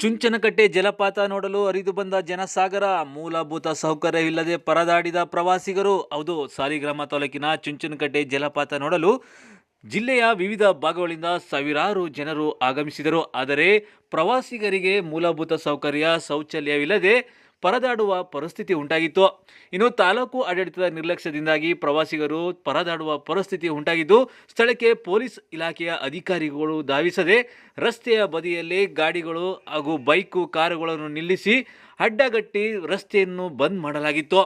ಚುಂಚನಕಟ್ಟೆ ಜಲಪಾತ ನೋಡಲು ಹರಿದು ಬಂದ ಜನಸಾಗರ ಮೂಲಭೂತ ಸೌಕರ್ಯವಿಲ್ಲದೆ ಪರದಾಡಿದ ಪ್ರವಾಸಿಗರು, ಹೌದು, ಸಾಲಿಗ್ರಾಮ ತಾಲೂಕಿನ ಚುಂಚನಕಟ್ಟೆ ಜಲಪಾತ ನೋಡಲು ಜಿಲ್ಲೆಯ ವಿವಿಧ ಭಾಗಗಳಿಂದ ಸಾವಿರಾರು ಜನರು ಆಗಮಿಸಿದರು. ಆದರೆ ಪ್ರವಾಸಿಗರಿಗೆ ಮೂಲಭೂತ ಸೌಕರ್ಯ, ಶೌಚಾಲಯವಿಲ್ಲದೆ ಪರದಾಡುವ ಪರಿಸ್ಥಿತಿ ಉಂಟಾಗಿತ್ತು. ಇನ್ನು ತಾಲೂಕು ಆಡಳಿತದ ನಿರ್ಲಕ್ಷ್ಯದಿಂದಾಗಿ ಪ್ರವಾಸಿಗರು ಪರದಾಡುವ ಪರಿಸ್ಥಿತಿ ಉಂಟಾಗಿದ್ದು, ಸ್ಥಳಕ್ಕೆ ಪೊಲೀಸ್ ಇಲಾಖೆಯ ಅಧಿಕಾರಿಗಳು ಧಾವಿಸದೆ ರಸ್ತೆಯ ಬದಿಯಲ್ಲಿ ಗಾಡಿಗಳು ಹಾಗೂ ಬೈಕು ಕಾರುಗಳನ್ನು ನಿಲ್ಲಿಸಿ ಅಡ್ಡಗಟ್ಟಿ ರಸ್ತೆಯನ್ನು ಬಂದ್ ಮಾಡಲಾಗಿತ್ತು.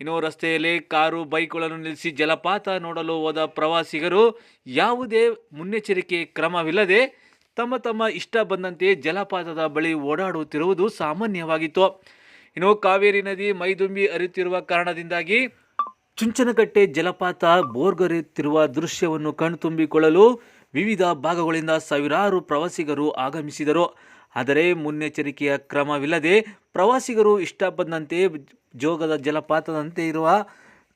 ಇನ್ನು ರಸ್ತೆಯಲ್ಲಿ ಕಾರು, ಬೈಕ್ಗಳನ್ನು ನಿಲ್ಲಿಸಿ ಜಲಪಾತ ನೋಡಲು ಹೋದ ಪ್ರವಾಸಿಗರು ಯಾವುದೇ ಮುನ್ನೆಚ್ಚರಿಕೆ ಕ್ರಮವಿಲ್ಲದೆ ತಮ್ಮ ತಮ್ಮ ಇಷ್ಟ ಬಂದಂತೆ ಜಲಪಾತದ ಬಳಿ ಓಡಾಡುತ್ತಿರುವುದು ಸಾಮಾನ್ಯವಾಗಿತ್ತು. ಇನ್ನು ಕಾವೇರಿ ನದಿ ಮೈದುಂಬಿ ಹರಿಯುತ್ತಿರುವ ಕಾರಣದಿಂದಾಗಿ ಚುಂಚನಕಟ್ಟೆ ಜಲಪಾತ ಬೋರ್ಗರೆಯುತ್ತಿರುವ ದೃಶ್ಯವನ್ನು ಕಣ್ತುಂಬಿಕೊಳ್ಳಲು ವಿವಿಧ ಭಾಗಗಳಿಂದ ಸಾವಿರಾರು ಪ್ರವಾಸಿಗರು ಆಗಮಿಸಿದರು. ಆದರೆ ಮುನ್ನೆಚ್ಚರಿಕೆಯ ಕ್ರಮವಿಲ್ಲದೆ ಪ್ರವಾಸಿಗರು ಇಷ್ಟ ಬಂದಂತೆ ಜೋಗದ ಜಲಪಾತದಂತೆ ಇರುವ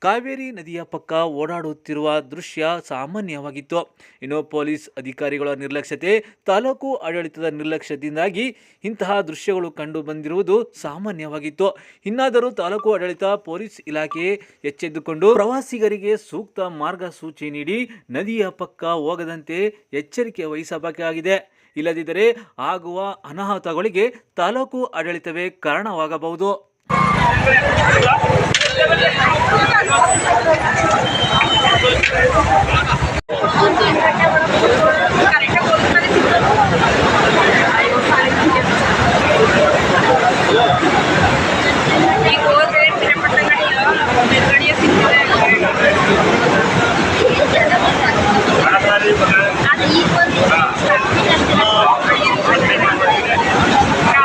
ಕಾವೇರಿ ನದಿಯ ಪಕ್ಕ ಓಡಾಡುತ್ತಿರುವ ದೃಶ್ಯ ಸಾಮಾನ್ಯವಾಗಿತ್ತು. ಇನ್ನು ಪೊಲೀಸ್ ಅಧಿಕಾರಿಗಳ ನಿರ್ಲಕ್ಷ್ಯತೆ, ತಾಲೂಕು ಆಡಳಿತದ ನಿರ್ಲಕ್ಷ್ಯದಿಂದಾಗಿ ಇಂತಹ ದೃಶ್ಯಗಳು ಕಂಡು ಬಂದಿರುವುದು ಸಾಮಾನ್ಯವಾಗಿತ್ತು. ಇನ್ನಾದರೂ ತಾಲೂಕು ಆಡಳಿತ, ಪೊಲೀಸ್ ಇಲಾಖೆ ಎಚ್ಚೆದ್ದುಕೊಂಡು ಪ್ರವಾಸಿಗರಿಗೆ ಸೂಕ್ತ ಮಾರ್ಗಸೂಚಿ ನೀಡಿ ನದಿಯ ಪಕ್ಕ ಹೋಗದಂತೆ ಎಚ್ಚರಿಕೆ ವಹಿಸಬೇಕಾಗಿದೆ. ಇಲ್ಲದಿದ್ದರೆ ಆಗುವ ಅನಾಹುತಗಳಿಗೆ ತಾಲೂಕು ಆಡಳಿತವೇ ಕಾರಣವಾಗಬಹುದು. Let's go!